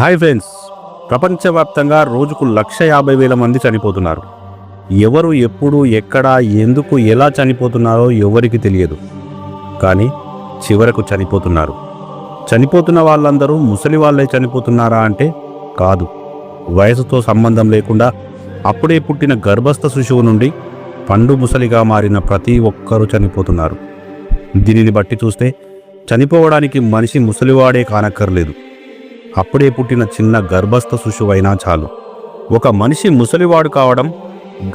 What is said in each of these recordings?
Hi friends. ప్రపంచవ్యాప్తంగా రోజుకు లక్ష యాభై వేల మంది చనిపోతున్నారు. ఎవరు ఎప్పుడు ఎక్కడ ఎందుకు ఎలా చనిపోతున్నారో ఎవరికి తెలియదు. కానీ చివరకు చనిపోతున్నారు. చనిపోతున్న వాళ్ళందరూ ముసలి వాళ్ళే చనిపోతున్నారా అంటే కాదు. వయసుతో సంబంధం లేకుండా అప్పుడే పుట్టిన గర్భస్థ శిశువు నుండి పండు ముసలిగా మారిన ప్రతి ఒక్కరూ చనిపోతున్నారు. దీనిని బట్టి చూస్తే చనిపోవడానికి మనిషి ముసలివాడే కానక్కర్లేదు. అప్పుడే పుట్టిన చిన్న గర్భస్థ శిశువైనా చాలు. ఒక మనిషి ముసలివాడు కావడం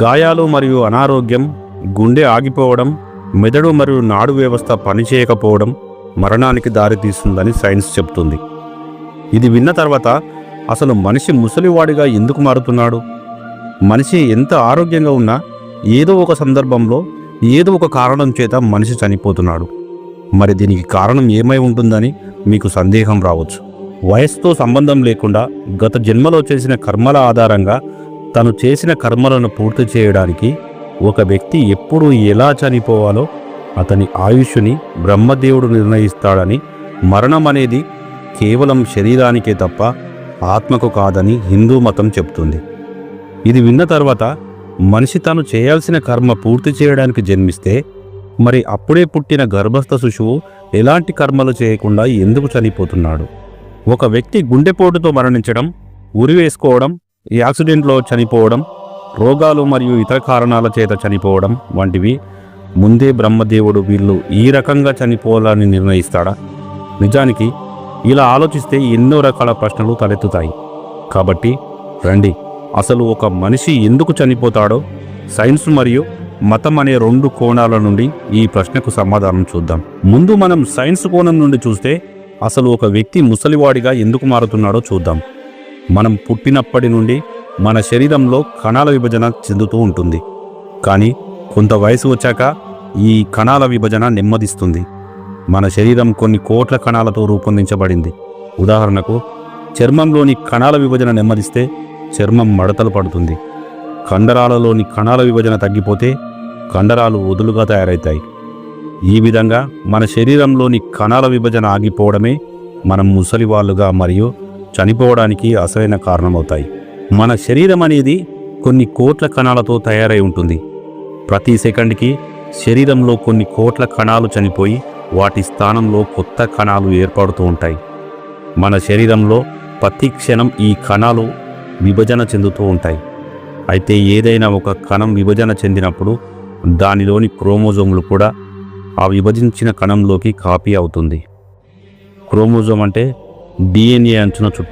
గాయాలు మరియు అనారోగ్యం గుండె ఆగిపోవడం మెదడు మరియు నాడు వ్యవస్థ పనిచేయకపోవడం మరణానికి దారితీస్తుందని సైన్స్ చెబుతుంది ఇది విన్న తర్వాత అసలు మనిషి ముసలివాడిగా ఎందుకు మారుతున్నాడు? మనిషి ఎంత ఆరోగ్యంగా ఉన్నా ఏదో ఒక సందర్భంలో ఏదో ఒక కారణం చేత మనిషి చనిపోతున్నాడు. మరి దీనికి కారణం ఏమై ఉంటుందని మీకు సందేహం రావచ్చు. వయస్సుతో సంబంధం లేకుండా గత జన్మలో చేసిన కర్మల ఆధారంగా తను చేసిన కర్మలను పూర్తి చేయడానికి ఒక వ్యక్తి ఎప్పుడు ఎలా చనిపోవాలో అతని ఆయుష్ని బ్రహ్మదేవుడు నిర్ణయిస్తాడని మరణం అనేది కేవలం శరీరానికే తప్ప ఆత్మకు కాదని హిందూ మతం చెప్తుంది ఇది విన్న తర్వాత మనిషి తాను చేయాల్సిన కర్మ పూర్తి చేయడానికి జన్మిస్తే మరి అప్పుడే పుట్టిన గర్భస్థ శిశువు ఎలాంటి కర్మలు చేయకుండా ఎందుకు చనిపోతున్నాడు? ఒక వ్యక్తి గుండెపోటుతో మరణించడం ఉరి వేసుకోవడం యాక్సిడెంట్లో చనిపోవడం రోగాలు మరియు ఇతర కారణాల చేత చనిపోవడం వంటివి ముందే బ్రహ్మదేవుడు వీళ్ళు ఈ రకంగా చనిపోవాలని నిర్ణయిస్తాడా? నిజానికి ఇలా ఆలోచిస్తే ఎన్నో రకాల ప్రశ్నలు తలెత్తుతాయి. కాబట్టి రండి అసలు ఒక మనిషి ఎందుకు చనిపోతాడో సైన్స్ మరియు మతం అనే రెండు కోణాల నుండి ఈ ప్రశ్నకు సమాధానం చూద్దాం. ముందు మనం సైన్స్ కోణం నుండి చూస్తే అసలు ఒక వ్యక్తి ముసలివాడిగా ఎందుకు మారుతున్నాడో చూద్దాం. మనం పుట్టినప్పటి నుండి మన శరీరంలో కణాల విభజన చెందుతూ ఉంటుంది. కానీ కొంత వయసు వచ్చాక ఈ కణాల విభజన నెమ్మదిస్తుంది. మన శరీరం కొన్ని కోట్ల కణాలతో రూపొందించబడింది. ఉదాహరణకు చర్మంలోని కణాల విభజన నెమ్మదిస్తే చర్మం మడతలు పడుతుంది. కండరాలలోని కణాల విభజన తగ్గిపోతే కండరాలు వదులుగా తయారవుతాయి ఈ విధంగా మన శరీరంలోని కణాల విభజన ఆగిపోవడమే మనం ముసలివాళ్ళుగా మరియు చనిపోవడానికి అసలైన కారణమవుతాయి. మన శరీరం అనేది కొన్ని కోట్ల కణాలతో తయారై ఉంటుంది. ప్రతి సెకండ్కి శరీరంలో కొన్ని కోట్ల కణాలు చనిపోయి వాటి స్థానంలో కొత్త కణాలు ఏర్పడుతూ ఉంటాయి. మన శరీరంలో ప్రతి క్షణం ఈ కణాలు విభజన చెందుతూ ఉంటాయి. అయితే ఏదైనా ఒక కణం విభజన చెందినప్పుడు దానిలోని క్రోమోజోములు కూడా ఆ విభజించిన కణంలోకి కాపీ అవుతుంది. క్రోమోజోమ్ అంటే డిఎన్ఏ అంచున చుట్టూ